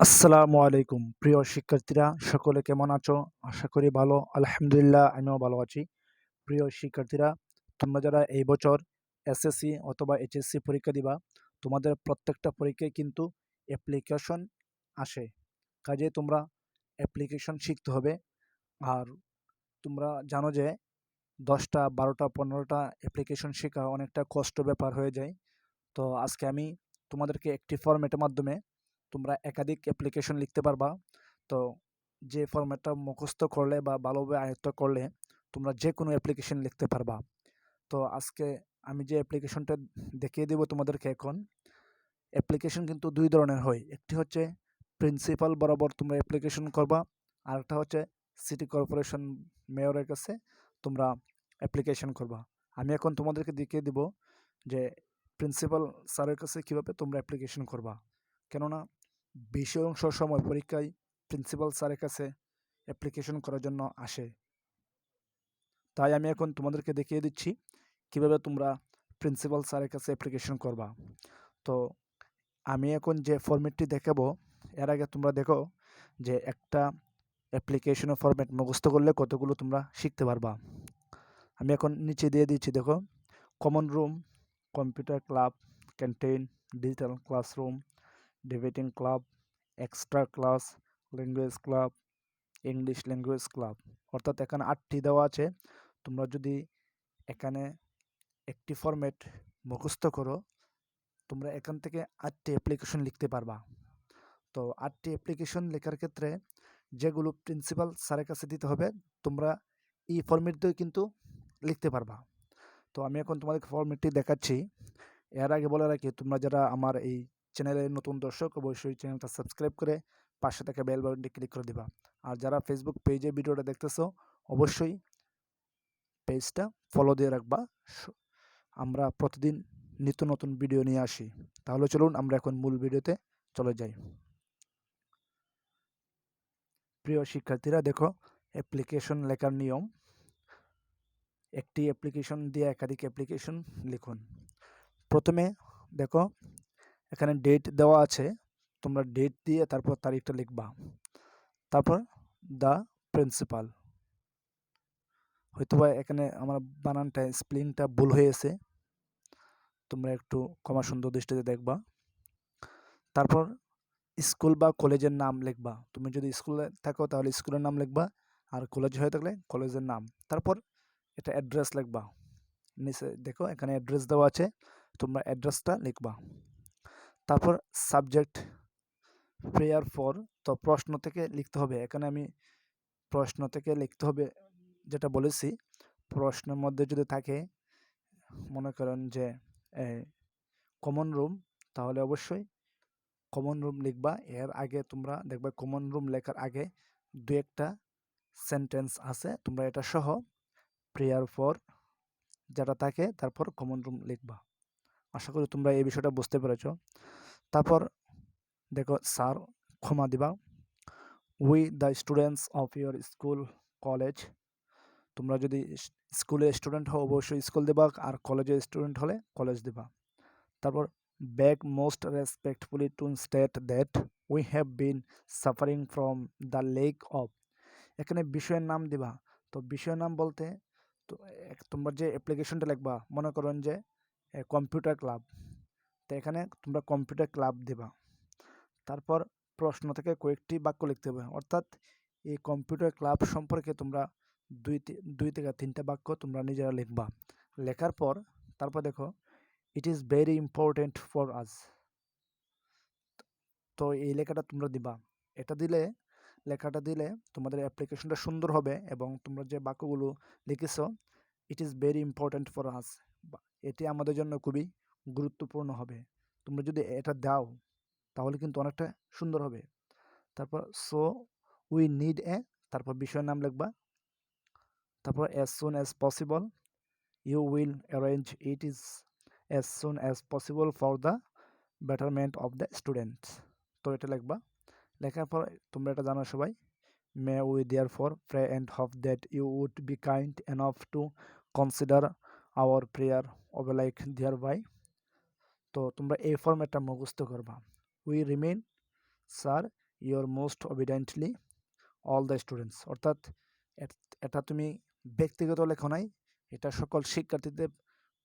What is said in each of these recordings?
আসসালামু আলাইকুম। প্রিয় শিক্ষার্থীরা, সকলে কেমন আছো? আশা করি ভালো। আলহামদুলিল্লাহ, আমিও ভালো আছি। প্রিয় শিক্ষার্থীরা, তোমরা যারা এই বছর এসএসসি অথবা এইচএসসি পরীক্ষা দিবা, তোমাদের প্রত্যেকটা পরীক্ষায় কিন্তু অ্যাপ্লিকেশন আসে। কাজে তোমরা অ্যাপ্লিকেশন শিখতে হবে। আর তোমরা জানো যে, দশটা, বারোটা, পনেরোটা অ্যাপ্লিকেশন শেখা অনেকটা কষ্ট ব্যাপার হয়ে যায়। তো আজকে আমি তোমাদেরকে একটি ফর্মেটের মাধ্যমে তোমরা একাধিক অ্যাপ্লিকেশন লিখতে পারবা। তো যে ফর্ম্যাটটা মুখস্থ করলে বা ভালোভাবে আয়ত্ত করলে তোমরা যে কোনো অ্যাপ্লিকেশন লিখতে পারবা। তো আজকে আমি যে অ্যাপ্লিকেশনটা দেখিয়ে দেবো তোমাদেরকে এখন অ্যাপ্লিকেশন কিন্তু দুই ধরনের হয়। একটি হচ্ছে প্রিন্সিপাল বরাবর তোমরা অ্যাপ্লিকেশন করবা আর একটা হচ্ছে সিটি কর্পোরেশন মেয়রের কাছে তোমরা অ্যাপ্লিকেশন করবা। আমি এখন তোমাদেরকে দেখিয়ে দেবো যে প্রিন্সিপাল স্যারের কাছে কীভাবে তোমরা অ্যাপ্লিকেশন করবা। কেননা বেশি অংশ সময় পরীক্ষায় প্রিন্সিপাল স্যারের কাছে অ্যাপ্লিকেশন করার জন্য আসে। তাই আমি এখন তোমাদেরকে দেখিয়ে দিচ্ছি কীভাবে তোমরা প্রিন্সিপাল স্যারের কাছে অ্যাপ্লিকেশন করবা। তো আমি এখন যে ফর্মেটটি দেখাবো, এর আগে তোমরা দেখো যে একটা অ্যাপ্লিকেশনের ফরম্যাট মুখস্থ করলে কতগুলো তোমরা শিখতে পারবা। আমি এখন নিচে দিয়ে দিচ্ছি, দেখো common room computer club canteen digital classroom debating club extra class language club English language club অর্থাৎ এখানে আটটি দেওয়া আছে। তোমরা যদি এখানে একটি ফরম্যাট মুখস্থ করো, তোমরা এখান থেকে আটটি অ্যাপ্লিকেশন লিখতে পারবা। তো আটটি অ্যাপ্লিকেশন লেখার ক্ষেত্রে যেগুলো প্রিন্সিপাল স্যারের কাছে দিতে হবে, তোমরা এই ফর্মেট দিয়ে কিন্তু লিখতে পারবা। তো আমি এখন তোমাদের ফর্মেটটি দেখাচ্ছি। এর আগে বলে রাখি, তোমরা যারা আমার এই চ্যানেলের নতুন দর্শক, অবশ্যই চ্যানেলটা সাবস্ক্রাইব করে পাশে থাকা বেল বাটনটি ক্লিক করে দিবা। আর যারা ফেসবুক পেজে ভিডিওটা দেখতেছো, অবশ্যই পেজটা ফলো দিয়ে রাখবা। আমরা প্রতিদিন নিত্য নতুন ভিডিও নিয়ে আসি। তাহলে চলুন আমরা এখন মূল ভিডিওতে চলে যাই। প্রিয় শিক্ষার্থীরা, দেখো অ্যাপ্লিকেশন লেখার নিয়ম। একটি অ্যাপ্লিকেশন দিয়ে একাধিক অ্যাপ্লিকেশন লিখুন। প্রথমে, দেখো এখানে ডেট দেওয়া আছে। তোমরা ডেট দিয়ে তারপর তারিখটা লিখবা। তারপর দ্য প্রিন্সিপাল হয়তো বা এখানে আমার বানানটা স্প্লিংটা ভুল হয়েছে তোমরা একটু ক্ষমা সুন্দর দৃষ্টিতে দেখবা। তারপর স্কুল বা কলেজের নাম লিখবা। তুমি যদি স্কুলে থাকো তাহলে স্কুলের নাম লিখবা। আর কলেজ হয়ে থাকলে কলেজের নাম। তারপর এটা অ্যাড্রেস লিখবা। নিচে দেখো এখানে অ্যাড্রেস দেওয়া আছে। তোমরা অ্যাড্রেসটা লিখবা। তারপর সাবজেক্ট প্রেয়ার ফর তো প্রশ্ন থেকে লিখতে হবে। এখানে আমি প্রশ্ন থেকে লিখতে হবে যেটা বলেছি। প্রশ্নের মধ্যে যদি থাকে, মনে করেন যে কমন রুম তাহলে অবশ্যই কমন রুম লিখবা। এর আগে তোমরা দেখবে কমন রুম লেখার আগে দু একটা সেন্টেন্স আছে, তোমরা এটা সহ প্রেয়ার ফর যেটা থাকে, তারপর কমন রুম লিখবা। আশা করি তোমরা এই বিষয়টা বুঝতে পেরেছ। তারপর দেখো, স্যার ক্ষমা দিবা। We the students of your school college তোমরা যদি স্কুলে স্টুডেন্ট হও, অবশ্যই স্কুল দেবা। আর কলেজে স্টুডেন্ট হলে কলেজ দেবা। তারপর beg most respectfully to state that we have been suffering from the lack of এখানে বিষয়ের নাম দিবা। তো বিষয়ের নাম বলতে, তো তোমরা যে অ্যাপ্লিকেশনটা লিখবা, মনে করেন যে কম্পিউটার ক্লাব তো এখানে তোমরা কম্পিউটার ক্লাব দেবা। তারপর প্রশ্ন থেকে কয়েকটি বাক্য লিখতে হবে। অর্থাৎ এই কম্পিউটার ক্লাব সম্পর্কে তোমরা দুই দুই থেকে তিনটা বাক্য তোমরা নিজেরা লিখবা। লেখার পর তারপর দেখো it is very important for us তো এই লেখাটা তোমরা দিবা। এটা দিলে, লেখাটা দিলে তোমাদের অ্যাপ্লিকেশনটা সুন্দর হবে এবং তোমরা যে বাক্যগুলো লিখেছ it is very important for us এটি আমাদের জন্য খুবই গুরুত্বপূর্ণ হবে। তোমরা যদি এটা দাও, তাহলে কিন্তু অনেকটা সুন্দর হবে। তারপর সো উই নিড এ তারপর বিষয়ের নাম লিখবা। তারপর as soon as possible you will arrange it is as soon as possible for the betterment of the students তো এটা লিখবা। লেখার পর, তোমরা এটা জানো সবাই। May we therefore pray and hope that you would be kind enough to consider our prayer of like thereby তো তোমরা এই ফর্মেটটা মুখস্থ করবা। We remain sir your most obediently all the students অর্থাৎ এট- তুমি ব্যক্তিগত লেখো নাই, এটা সকল শিক্ষার্থীদের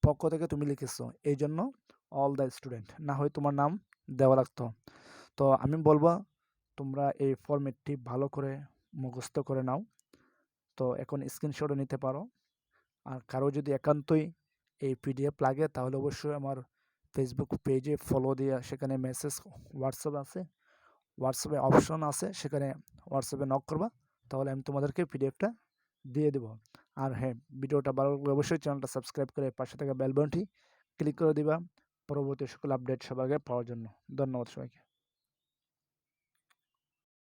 পক্ষ থেকে তুমি লিখেছো। এই জন্য অল দ্য স্টুডেন্ট না হয় তোমার নাম দেওয়া লাগতো। তো আমি বলব, তোমরা এই ফরম্যাটটি ভালো করে মুখস্থ করে নাও। তো এখন স্ক্রিনশটও নিতে পারো। আর কারও যদি একান্তই এই পিডিএফ লাগে, তাহলে অবশ্যই আমার ফেসবুক পেজে ফলো দিয়ে সেখানে মেসেজ হোয়াটসঅ্যাপ আছে। হোয়াটসঅ্যাপে অপশন আছে, সেখানে হোয়াটসঅ্যাপে নক করবা, তাহলে আমি তোমাদেরকে পিডিএফটা দিয়ে দেবো। আর হ্যাঁ ভিডিওটা ভালো লাগলে অবশ্যই চ্যানেলটা সাবস্ক্রাইব করে পাশে থাকা বেল বাটনটি ক্লিক করে দিবা। পরবর্তী সকল আপডেট আগে পাওয়ার জন্য। ধন্যবাদ সবাইকে।